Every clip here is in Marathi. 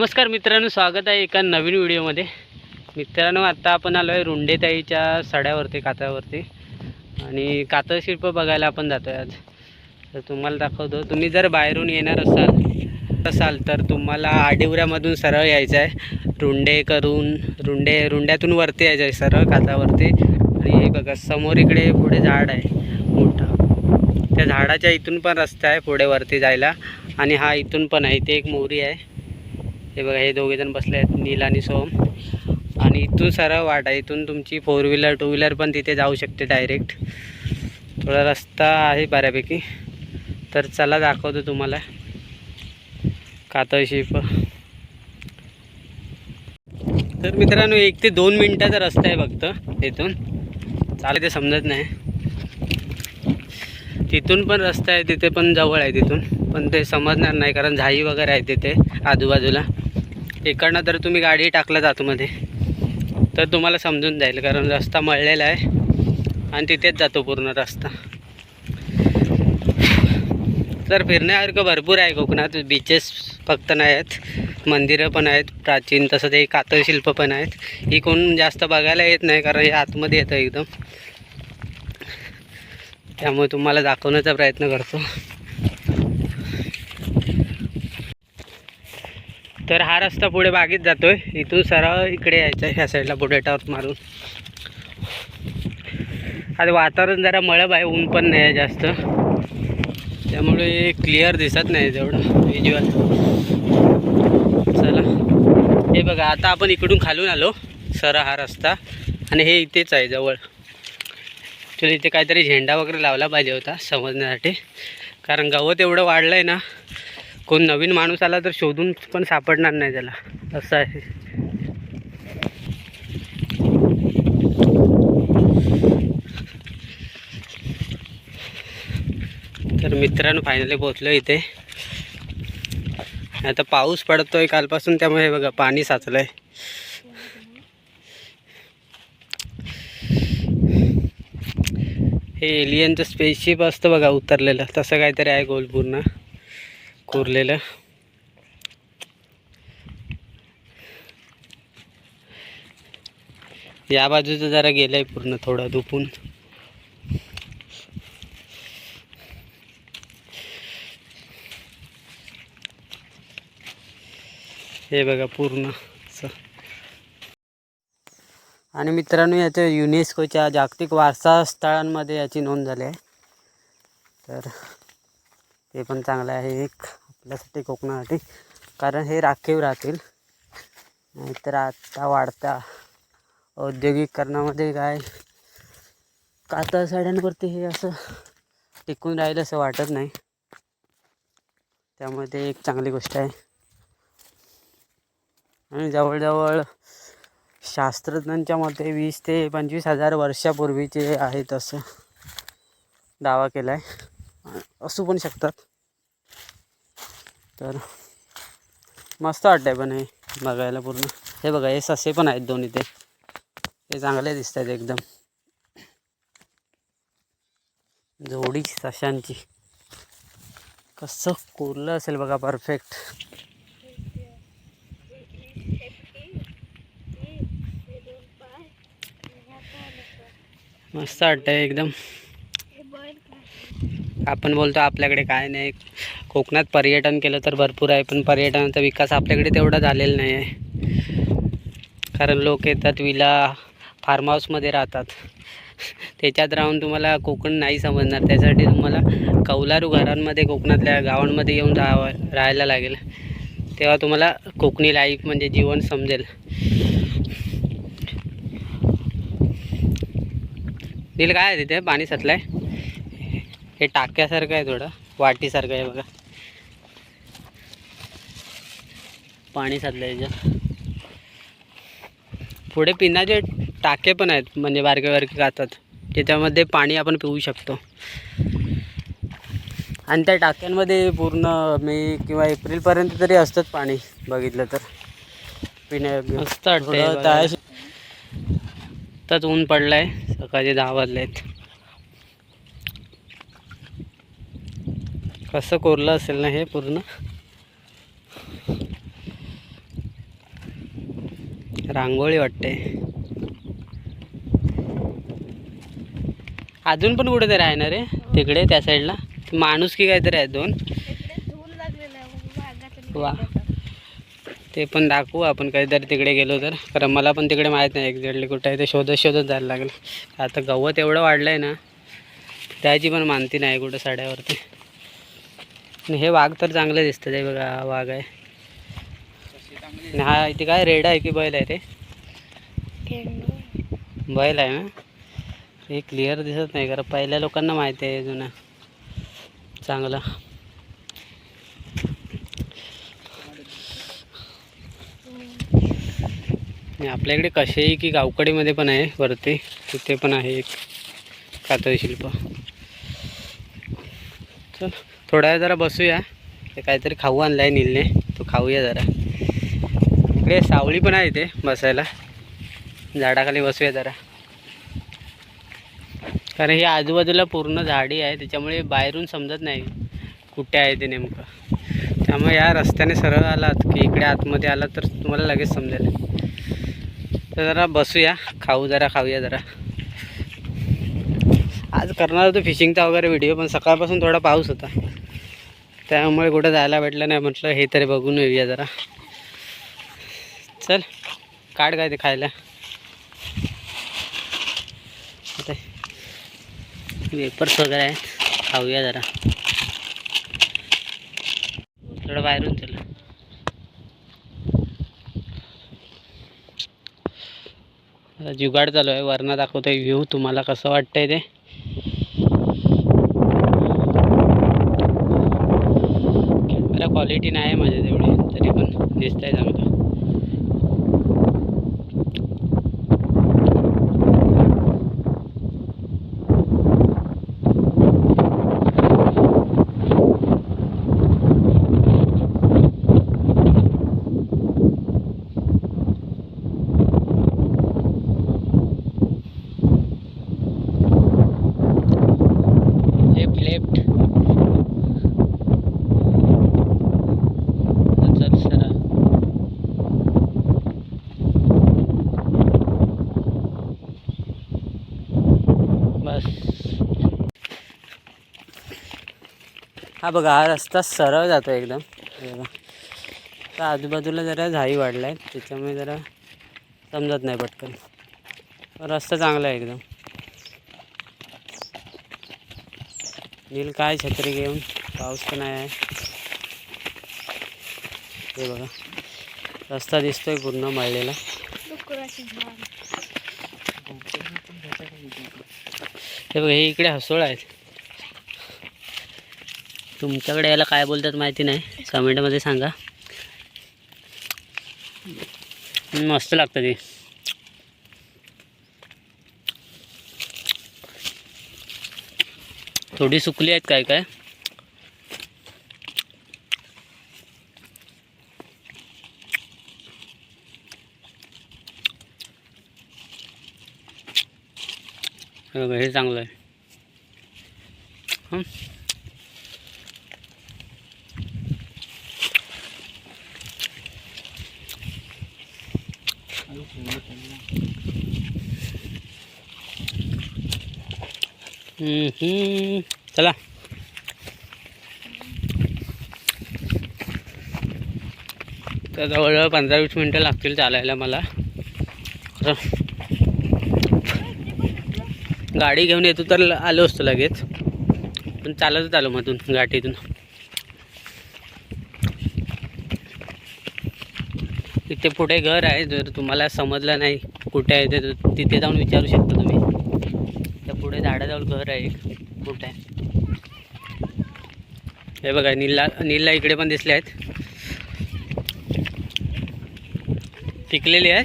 नमस्कार मित्रांनो स्वागत आहे एका नवीन व्हिडिओमध्ये. मित्रांनो आत्ता आपण आलो आहे रुंडेताईच्या सड्यावरती कातळावरती. आणि कातळ शिल्प बघायला आपण जातो आहे आज. तर तुम्हाला दाखवतो तुम्ही जर बाहेरून येणार असाल असाल तर तुम्हाला आडिवऱ्यामधून सरळ यायचं आहे रुंडे करून रुंडे रुंड्यातून वरती यायचं आहे सरळ कातावरती आणि हे बघा समोर इकडे पुढे झाड आहे मोठं. त्या झाडाच्या इथून पण रस्ता आहे पुढे वरती जायला. आणि हा इथून पण आहे इथे एक मोरी आहे. हे बघा हे दोघे जण बसले आहेत नील आणि सोम आणि इथून सरळ वाट आहे इथून तुमची फोर व्हीलर टू व्हीलर पण तिथे जाऊ शकते डायरेक्ट थोडा रस्ता आहे बऱ्यापैकी. तर चला दाखवतो तुम्हाला. कातळशिप तर मित्रांनो एक ते दोन मिनटाचा रस्ता आहे फक्त इथून. चालेल ते समजत नाही. तिथून पण रस्ता आहे तिथे पण जवळ आहे तिथून. पण ते समजणार नाही कारण झाई वगैरे आहे तिथे आजूबाजूला. इकडनं तर तुम्ही गाडी टाकला आतमध्ये तर तुम्हाला समजून जाईल कारण रस्ता मळलेला आहे आणि तिथेच जातो पूर्ण रस्ता. तर फिरण्यासारखं भरपूर आहे कोकणात बीचेस फक्त नाही आहेत मंदिरं पण आहेत प्राचीन तसं ते कातळशिल्प पण आहेत. ही कोण जास्त बघायला येत नाही कारण हे आतमध्ये येतं एकदम. त्यामुळे तुम्हाला दाखवण्याचा प्रयत्न करतो. तर हा रस्ता पुढे बागेत जातोय. इथून सरळ इकडे यायचं आहे ह्या साईडला पुढे टॉर्च मारून. आता वातावरण जरा मळब आहे ऊन पण नाही आहे जास्त. त्यामुळे क्लिअर दिसत नाही तेवढं व्हिज्युअल चला. हे बघा आता आपण इकडून खालून आलो सरळ हा रस्ता. आणि हे इथेच आहे जवळ. ॲक्च्युली इथे काहीतरी झेंडा वगैरे लावला पाहिजे होता समजण्यासाठी. कारण गवत एवढं वाढलं आहे ना कोण नवीन माणूस आला तर शोधून पण सापडणार नाही त्याला. असं आहे. तर मित्रांनो फायनली पोचलो इथे. आता पाऊस पडतोय कालपासून त्यामुळे बघा पाणी साचलंय. हे एलियनचं स्पेसशिप असतं बघा उतरलेलं. तसं काहीतरी आहे गोल पूर्ण कोरलेलं या बाजूचं जरा गेलंय पूर्ण थोडं दुपून. हे बघा पूर्ण आणि मित्रांनो याच्या युनेस्कोच्या जागतिक वारसा स्थळांमध्ये याची नोंद झाली आहे. तर ते पण चांगलं आहे. एक आपल्यासाठी कोकणासाठी. कारण हे राखीव राहतील. नाहीतर आता वाढत्या औद्योगिकरणामध्ये काय कातळ साड्यांवरती हे असं टिकून राहील असं वाटत नाही. त्यामुळे ते एक चांगली गोष्ट आहे. आणि जवळजवळ शास्त्रज्ञांच्या मते वीस ते पंचवीस हजार वर्षापूर्वीचे आहेत असं दावा केला आहे असू पण शकतात. तर मस्त वाटतंय पण हे बघायला पूर्ण. हे बघा हे ससे पण आहेत दोन्ही ते. हे चांगले दिसत आहेत एकदम. जोडी सशांची. कसं कोरलं असेल बघा परफेक्ट मस्त वाटतंय एकदम. आपण बोलतो आपल्याकडे काय नाही. कोकणात पर्यटन केलं तर भरपूर आहे पण पर्यटनाचा विकास आपल्याकडे तेवढा झालेला नाही आहे. कारण लोक येतात विला फार्म हाऊसमध्ये राहतात. त्याच्यात राहून तुम्हाला कोकण नाही समजणार. त्यासाठी तुम्हाला कौलारू घरांमध्ये कोकणातल्या गावांमध्ये येऊन राहावं राहायला लागेल. तेव्हा तुम्हाला कोकणी लाईफ म्हणजे जीवन समजेल. नील काय आहे तिथे? पाणी सतलं आहे हे टाक्यासारखं आहे थोडं वाटीसारखं आहे बघा. पाणी साचलं याच्यात. पुढे पिण्याचे टाके पण आहेत म्हणजे बारके बारके गातात. त्याच्यामध्ये पाणी आपण पिऊ शकतो. आणि त्या टाक्यांमध्ये पूर्ण मे किंवा एप्रिलपर्यंत तरी असतंच पाणी. बघितलं तर. पिण्या मस्त वाटतं आत्ताच ऊन पडलाय सकाळचे दहा वाजले आहेत कसं कोरलं असेल ना हे पूर्ण? रांगोळी वाटते. अजून पण कुठेतरी आहे ना रे? तिकडे त्या साईडला? माणूस की काहीतरी आहे दोन? वा. ते पण दाखवू आपण काहीतरी तिकडे गेलो तर. कारण मला पण तिकडे माहीत नाही एक्झॅक्टली कुठं आहे ते. शोधत शोधत जायला लागलं. आता गवत एवढं वाढलं आहे ना त्याची पण मानती नाही कुठं साड्यावरती. आणि हे वाघ तर चांगलं दिसतं ते बघा हा वाघ आहे. आणि हा इथे काय रेड आहे की बैल आहे ते बैल आहे ना? हे क्लिअर दिसत नाही कारण पहिल्या लोकांना माहिती आहे जुना. चांगलं. आपल्याकडे कसेही की गावकडीमध्ये पण आहे वरती तिथे पण आहे एक कातळी शिल्प. चल. थोडा वेळ जरा बसूया. ते काहीतरी खाऊ आणलं आहे नीलने. तो खाऊया जरा. इकडे सावळी पण आहे इथे बसायला. झाडाखाली बसूया जरा. कारण ही आजूबाजूला पूर्ण झाडी आहे. त्याच्यामुळे बाहेरून समजत नाही कुठे आहे ते नेमकं. त्यामुळे या रस्त्याने सरळ आलात की इकडे आतमध्ये आलात तर तुम्हाला लगेच समजेल. तर जरा बसूया. खाऊ जरा खाऊया जरा. आज करणार होतो फिशिंगचा वगैरे व्हिडिओ पण सकाळपासून थोडा पाऊस होता. त्यामुळे कुठं जायला भेटलं नाही. म्हटलं हे तरी बघून येऊया जरा. चल काढ काय ते खायला. वेपर्स वगैरे आहेत. खाऊया जरा. थोडं बाहेरून चल. जुगाड चालू आहे. वरनं दाखवतोय व्ह्यू तुम्हाला कसं वाटतंय ते? क्वालिटी नाही आहे माझ्या तेवढी तरी पण दिसतंय चांगलं लेफ्ट लेफ्ट चल सरा बस हा बघा हा रस्ता सरळ जातो एकदम. बघा. तर आजूबाजूला जरा झाई वाढल्या आहेत त्याच्यामुळे जरा समजत नाही पटकन. रस्ता चांगला आहे एकदम. नील काय छत्री घेऊन? पाऊस पण आहे. हे बघा. रस्ता दिसतोय पूर्ण मळलेला. हे बघा हे इकडे हसोळ आहेत. तुमच्याकडे याला काय बोलतात माहिती नाही. कमेंटमध्ये सांगा. मस्त लागतं ते. थोडी सुकली आहेत काय काय? हे चांगलं आहे. चला. तर जवळजवळ पंधरा वीस मिनटं लागतील चालायला मला. गाडी घेऊन येतो तर ल- आलो असतो लगेच. पण चालतच आलो मधून गाठीतून तिथे पुढे घर आहे जर तुम्हाला समजलं नाही कुठे आहे तर तिथे जाऊन विचारू शकतो. पुढे घर आहे एक. कुठे? आहे हे बघा नीलला नीलला इकडे पण दिसले आहेत. पिकलेली आहेत.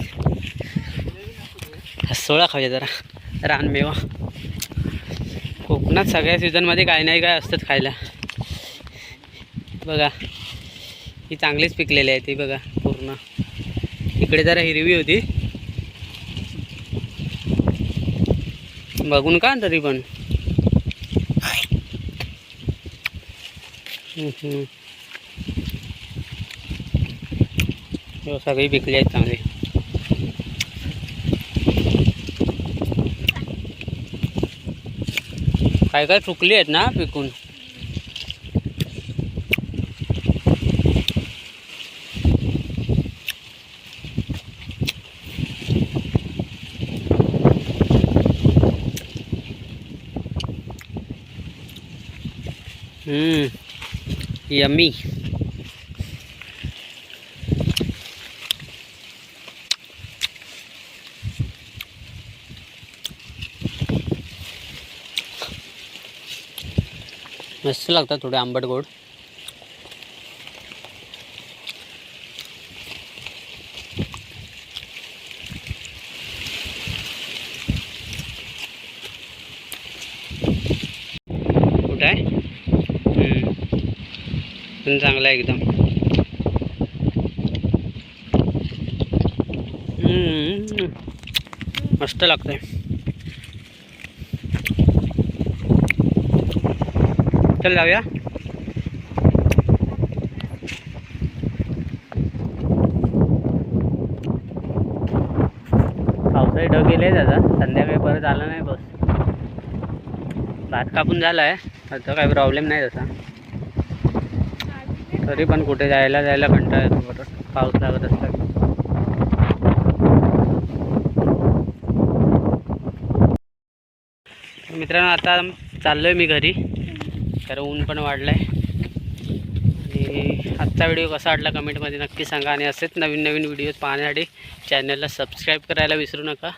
सोळा खाऊया जरा. रानमेवा कोकणात सगळ्या सीझनमध्ये काय नाही काय असतात खायला. बघा ही चांगलीच पिकलेली आहे ती बघा पूर्ण. इकडे जरा हिरवी होती. बघून का तरी पण सगळी विकली आहेत चांगली काय काय चुकली आहेत ना विकून यम्मी मस्त लागतात थोडे आंबट गोड कुठं आहे हम्म. पण चांगला आहे एकदम. मस्त लागतंय. चल जाऊया. पावसाळी ढग गेले दादा संध्याकाळी परत आला नाही बस. भात कापून झाला आहे आता काही प्रॉब्लेम नाही तसा. तरी पण कुठे जायला जायला कंटाळा येतो बरं. पाऊस लागत असला की. मित्रांनो आता चाललो आहे मी घरी. कारण ऊन पण वाढलं आहे आणि आजचा व्हिडिओ कसा वाटला कमेंटमध्ये नक्की सांगा. आणि असेच नवीन नवीन व्हिडिओज पाहण्यासाठी चॅनलला सबस्क्राईब करायला विसरू नका.